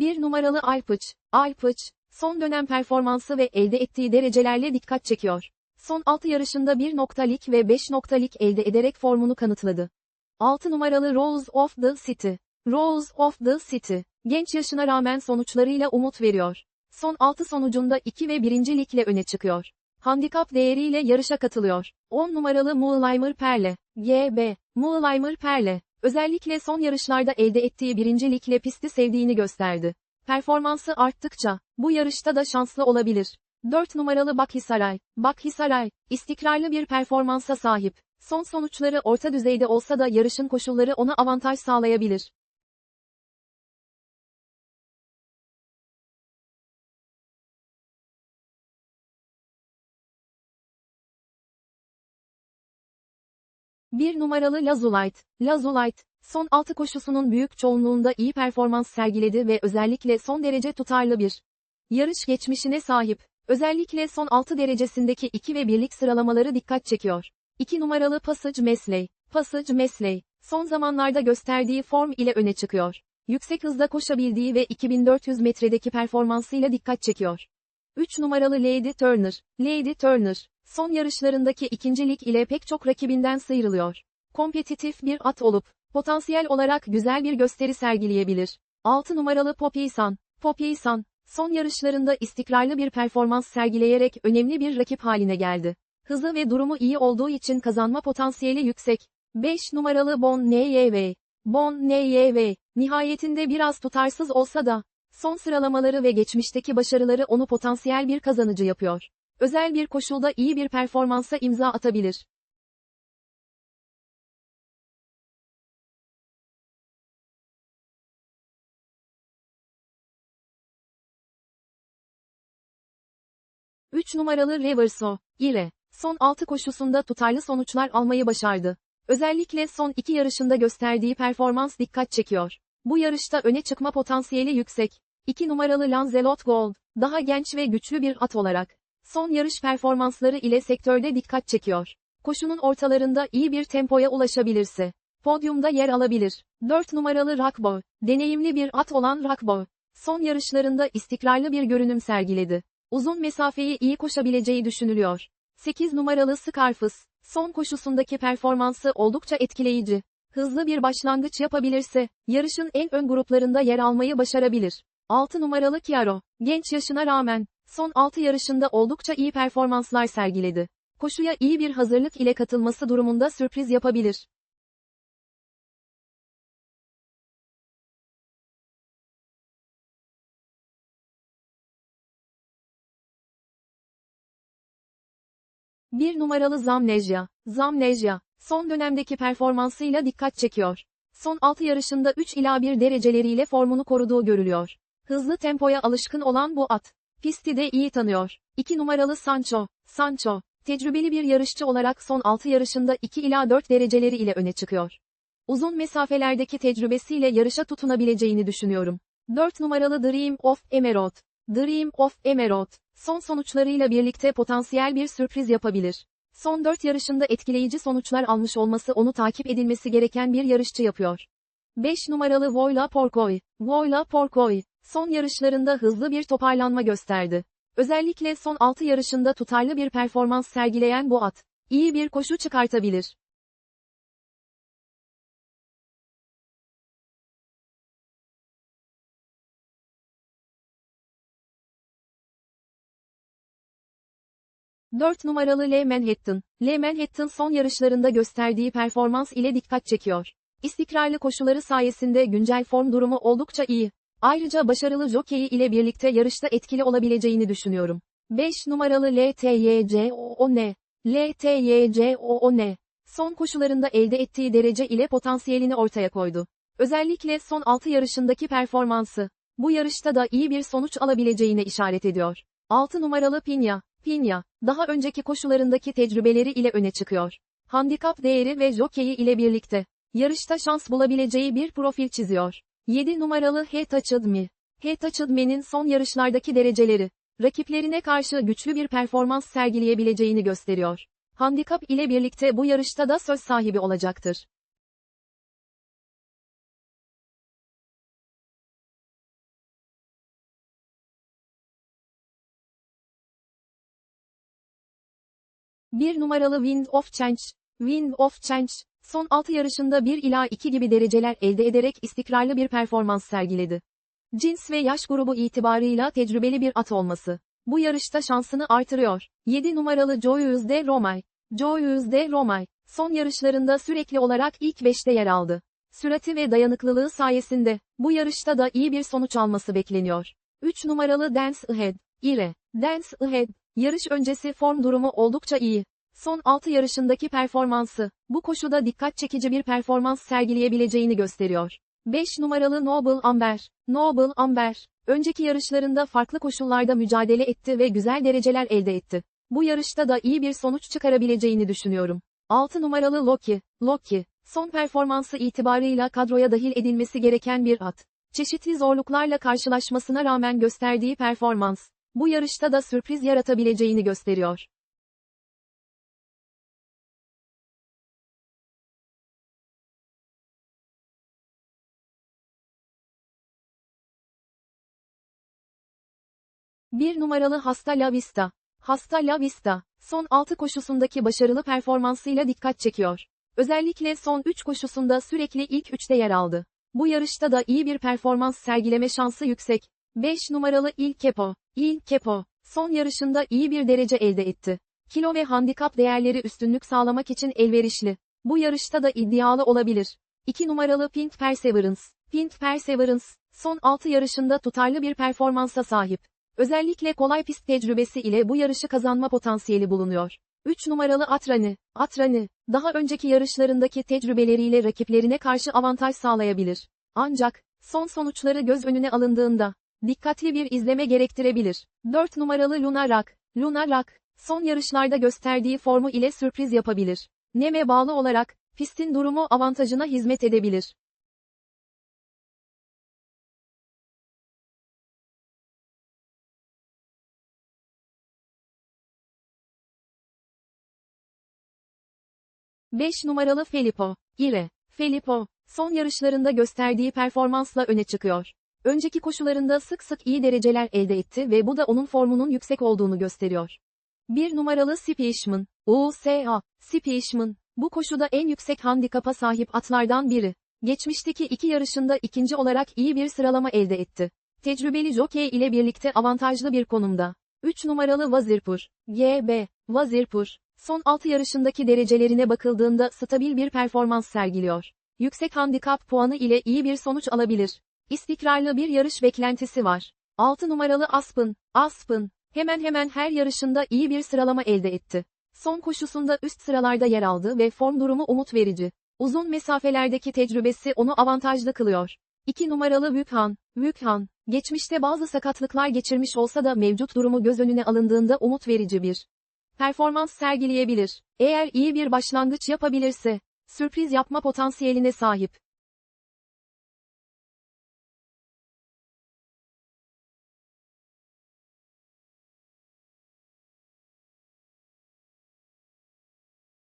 1 numaralı Alpıç. Alpıç, son dönem performansı ve elde ettiği derecelerle dikkat çekiyor. Son 6 yarışında 1 noktalık ve 5 noktalık elde ederek formunu kanıtladı. 6 numaralı Rose of the City. Rose of the City, genç yaşına rağmen sonuçlarıyla umut veriyor. Son 6 sonucunda 2 ve 1. ligle öne çıkıyor. Handikap değeriyle yarışa katılıyor. 10 numaralı Moonlimer Perle, GB, Moonlimer Perle, özellikle son yarışlarda elde ettiği birincilikle pisti sevdiğini gösterdi. Performansı arttıkça, bu yarışta da şanslı olabilir. 4 numaralı Bakhisaray, Bakhisaray, istikrarlı bir performansa sahip. Son sonuçları orta düzeyde olsa da yarışın koşulları ona avantaj sağlayabilir. Bir numaralı Lazulite. Lazulite, son 6 koşusunun büyük çoğunluğunda iyi performans sergiledi ve özellikle son derece tutarlı bir yarış geçmişine sahip. Özellikle son 6 derecesindeki 2 ve 1'lik sıralamaları dikkat çekiyor. 2 numaralı Passage Mesley. Passage Mesley, son zamanlarda gösterdiği form ile öne çıkıyor. Yüksek hızda koşabildiği ve 2400 metredeki performansıyla dikkat çekiyor. 3 numaralı Lady Turner. Lady Turner, son yarışlarındaki ikincilik ile pek çok rakibinden sıyrılıyor. Kompetitif bir at olup, potansiyel olarak güzel bir gösteri sergileyebilir. 6 numaralı Poppy San. Poppy San, son yarışlarında istikrarlı bir performans sergileyerek önemli bir rakip haline geldi. Hızı ve durumu iyi olduğu için kazanma potansiyeli yüksek. 5 numaralı Bon NYV. Bon NYV, nihayetinde biraz tutarsız olsa da, son sıralamaları ve geçmişteki başarıları onu potansiyel bir kazanıcı yapıyor. Özel bir koşulda iyi bir performansa imza atabilir. Üç numaralı Reverso, İre, son 6 koşusunda tutarlı sonuçlar almayı başardı. Özellikle son 2 yarışında gösterdiği performans dikkat çekiyor. Bu yarışta öne çıkma potansiyeli yüksek. 2 numaralı Lancelot Gold, daha genç ve güçlü bir at olarak, son yarış performansları ile sektörde dikkat çekiyor. Koşunun ortalarında iyi bir tempoya ulaşabilirse, podyumda yer alabilir. 4 numaralı Rakbo, deneyimli bir at olan Rakbo, son yarışlarında istikrarlı bir görünüm sergiledi. Uzun mesafeyi iyi koşabileceği düşünülüyor. 8 numaralı Scarfus, son koşusundaki performansı oldukça etkileyici. Hızlı bir başlangıç yapabilirse, yarışın en ön gruplarında yer almayı başarabilir. 6 numaralı Chiaro, genç yaşına rağmen, son 6 yarışında oldukça iyi performanslar sergiledi. Koşuya iyi bir hazırlık ile katılması durumunda sürpriz yapabilir. Bir numaralı Zamneja. Zamneja, son dönemdeki performansıyla dikkat çekiyor. Son 6 yarışında 3 ila 1 dereceleriyle formunu koruduğu görülüyor. Hızlı tempoya alışkın olan bu at, pisti de iyi tanıyor. 2 numaralı Sancho. Sancho, tecrübeli bir yarışçı olarak son 6 yarışında 2 ila 4 dereceleri ile öne çıkıyor. Uzun mesafelerdeki tecrübesiyle yarışa tutunabileceğini düşünüyorum. 4 numaralı Dream of Emerald. Dream of Emerald, son sonuçlarıyla birlikte potansiyel bir sürpriz yapabilir. Son 4 yarışında etkileyici sonuçlar almış olması onu takip edilmesi gereken bir yarışçı yapıyor. 5 numaralı Voyla Porkoy. Voyla Porkoy, son yarışlarında hızlı bir toparlanma gösterdi. Özellikle son 6 yarışında tutarlı bir performans sergileyen bu at, iyi bir koşu çıkartabilir. Dört numaralı Le Manhattan. Le Manhattan son yarışlarında gösterdiği performans ile dikkat çekiyor. İstikrarlı koşuları sayesinde güncel form durumu oldukça iyi. Ayrıca başarılı jokeyi ile birlikte yarışta etkili olabileceğini düşünüyorum. 5 numaralı LTYCOON. LTYCOON. Son koşularında elde ettiği derece ile potansiyelini ortaya koydu. Özellikle son 6 yarışındaki performansı, bu yarışta da iyi bir sonuç alabileceğine işaret ediyor. 6 numaralı Pinya. Pinya, daha önceki koşularındaki tecrübeleri ile öne çıkıyor. Handikap değeri ve jokeyi ile birlikte, yarışta şans bulabileceği bir profil çiziyor. 7 numaralı Hetachid Mi. Hetachid Mi'nin son yarışlardaki dereceleri, rakiplerine karşı güçlü bir performans sergileyebileceğini gösteriyor. Handikap ile birlikte bu yarışta da söz sahibi olacaktır. Bir numaralı Wind of Change. Wind of Change, son 6 yarışında 1 ila 2 gibi dereceler elde ederek istikrarlı bir performans sergiledi. Cins ve yaş grubu itibarıyla tecrübeli bir at olması. Bu yarışta şansını artırıyor. 7 numaralı Joyeux de Romay. Joyeux de Romay, son yarışlarında sürekli olarak ilk 5'te yer aldı. Sürati ve dayanıklılığı sayesinde, bu yarışta da iyi bir sonuç alması bekleniyor. 3 numaralı Dance Ahead. Ire. Dance Ahead, yarış öncesi form durumu oldukça iyi. Son 6 yarışındaki performansı, bu koşuda dikkat çekici bir performans sergileyebileceğini gösteriyor. 5 numaralı Noble Amber. Noble Amber, önceki yarışlarında farklı koşullarda mücadele etti ve güzel dereceler elde etti. Bu yarışta da iyi bir sonuç çıkarabileceğini düşünüyorum. 6 numaralı Loki. Loki, son performansı itibarıyla kadroya dahil edilmesi gereken bir at. Çeşitli zorluklarla karşılaşmasına rağmen gösterdiği performans, bu yarışta da sürpriz yaratabileceğini gösteriyor. Bir numaralı Hasta La Vista. Hasta La Vista, son 6 koşusundaki başarılı performansıyla dikkat çekiyor. Özellikle son 3 koşusunda sürekli ilk 3'te yer aldı. Bu yarışta da iyi bir performans sergileme şansı yüksek. 5 numaralı Il Kepo. Il Kepo, son yarışında iyi bir derece elde etti. Kilo ve handikap değerleri üstünlük sağlamak için elverişli. Bu yarışta da iddialı olabilir. 2 numaralı Pint Perseverance. Pint Perseverance, son 6 yarışında tutarlı bir performansa sahip. Özellikle kolay pist tecrübesi ile bu yarışı kazanma potansiyeli bulunuyor. 3 numaralı Atrani. Atrani, daha önceki yarışlarındaki tecrübeleriyle rakiplerine karşı avantaj sağlayabilir. Ancak, son sonuçları göz önüne alındığında, dikkatli bir izleme gerektirebilir. 4 numaralı Luna Rock. Luna Rock, son yarışlarda gösterdiği formu ile sürpriz yapabilir. Neme bağlı olarak, pistin durumu avantajına hizmet edebilir. Beş numaralı Filippo. Ire. Filippo, son yarışlarında gösterdiği performansla öne çıkıyor. Önceki koşularında sık sık iyi dereceler elde etti ve bu da onun formunun yüksek olduğunu gösteriyor. Bir numaralı Spieshman. USA. Spieshman, bu koşuda en yüksek handikapa sahip atlardan biri. Geçmişteki iki yarışında ikinci olarak iyi bir sıralama elde etti. Tecrübeli jockey ile birlikte avantajlı bir konumda. 3 numaralı Vazirpur. GB. Vazirpur, son 6 yarışındaki derecelerine bakıldığında stabil bir performans sergiliyor. Yüksek handikap puanı ile iyi bir sonuç alabilir. İstikrarlı bir yarış beklentisi var. 6 numaralı Aspen. Aspen, hemen hemen her yarışında iyi bir sıralama elde etti. Son koşusunda üst sıralarda yer aldı ve form durumu umut verici. Uzun mesafelerdeki tecrübesi onu avantajlı kılıyor. 2 numaralı Vükhan. Vükhan, geçmişte bazı sakatlıklar geçirmiş olsa da mevcut durumu göz önüne alındığında umut verici bir performans sergileyebilir. Eğer iyi bir başlangıç yapabilirse, sürpriz yapma potansiyeline sahip.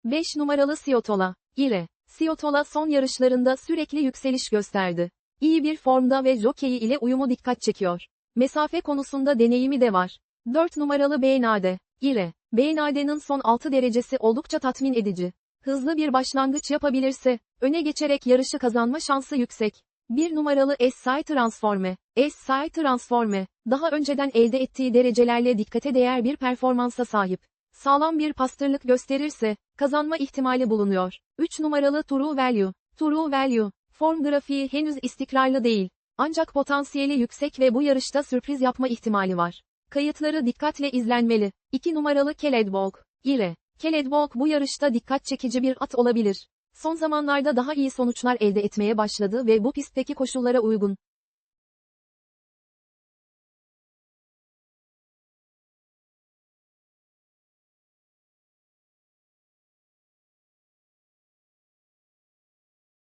Beş numaralı Siotola, Ire. Siotola son yarışlarında sürekli yükseliş gösterdi. İyi bir formda ve jockey ile uyumu dikkat çekiyor. Mesafe konusunda deneyimi de var. 4 numaralı Beynade, Ire. Beynade'nin son 6 derecesi oldukça tatmin edici. Hızlı bir başlangıç yapabilirse, öne geçerek yarışı kazanma şansı yüksek. 1 numaralı SI Transforme. SI Transforme, daha önceden elde ettiği derecelerle dikkate değer bir performansa sahip. Sağlam bir pastırlık gösterirse, kazanma ihtimali bulunuyor. 3 numaralı True Value. True Value, form grafiği henüz istikrarlı değil. Ancak potansiyeli yüksek ve bu yarışta sürpriz yapma ihtimali var. Kayıtları dikkatle izlenmeli. 2 numaralı Keledbolk. Ire. Keledbolk bu yarışta dikkat çekici bir at olabilir. Son zamanlarda daha iyi sonuçlar elde etmeye başladı ve bu pistteki koşullara uygun,